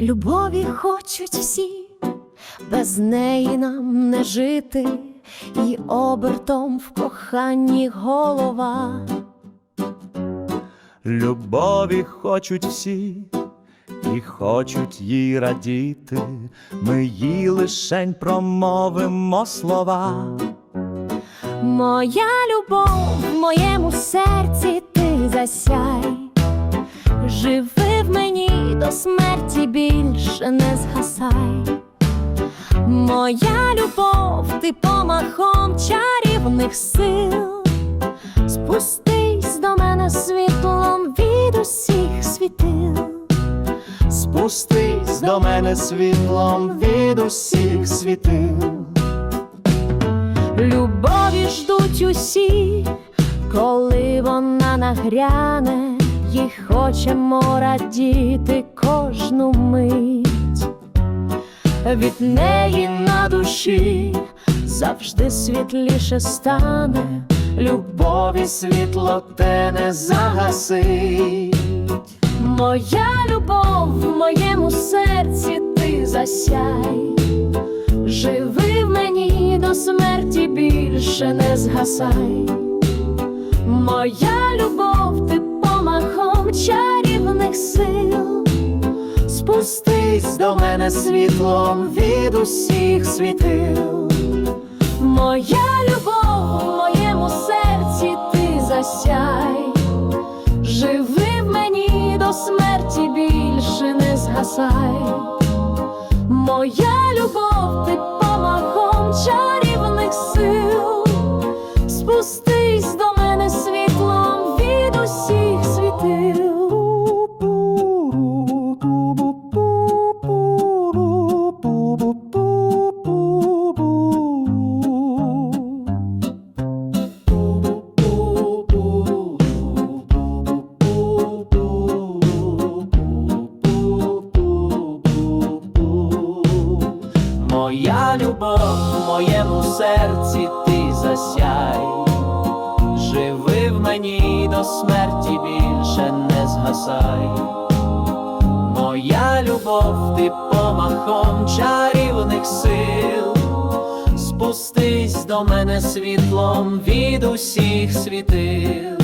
Любові хочуть всі, без неї нам не жити, і обертом в коханні голова. Любові хочуть всі, і хочуть їй радіти, ми їй лишень промовимо слова. Моя любов в моєму серці ти засяй, живи в мені до смерті більше не згасай. Моя любов, ти помахом чарівних сил, спустись до мене світлом від усіх світил. Спустись до мене світлом від усіх світил. Любові ждуть усі, коли вона нагряне, їй хочемо радіти кожну мить. Від неї на душі завжди світліше стане, Любові світло те не загасить. моя любов в моєму серці ти засяй, живи в мені до смерті більше не згасай. Сил, Спустись до мене світлом від усіх світил. моя любов в моєму серці ти засяй, живи в мені до смерті більше не згасай. Моя любов, ти помахом чарівних Моя любов в моєму серці ти засяй, живи в мені до смерті більше не згасай. Моя любов, ти помахом чарівних сил, спустись до мене світлом від усіх світил.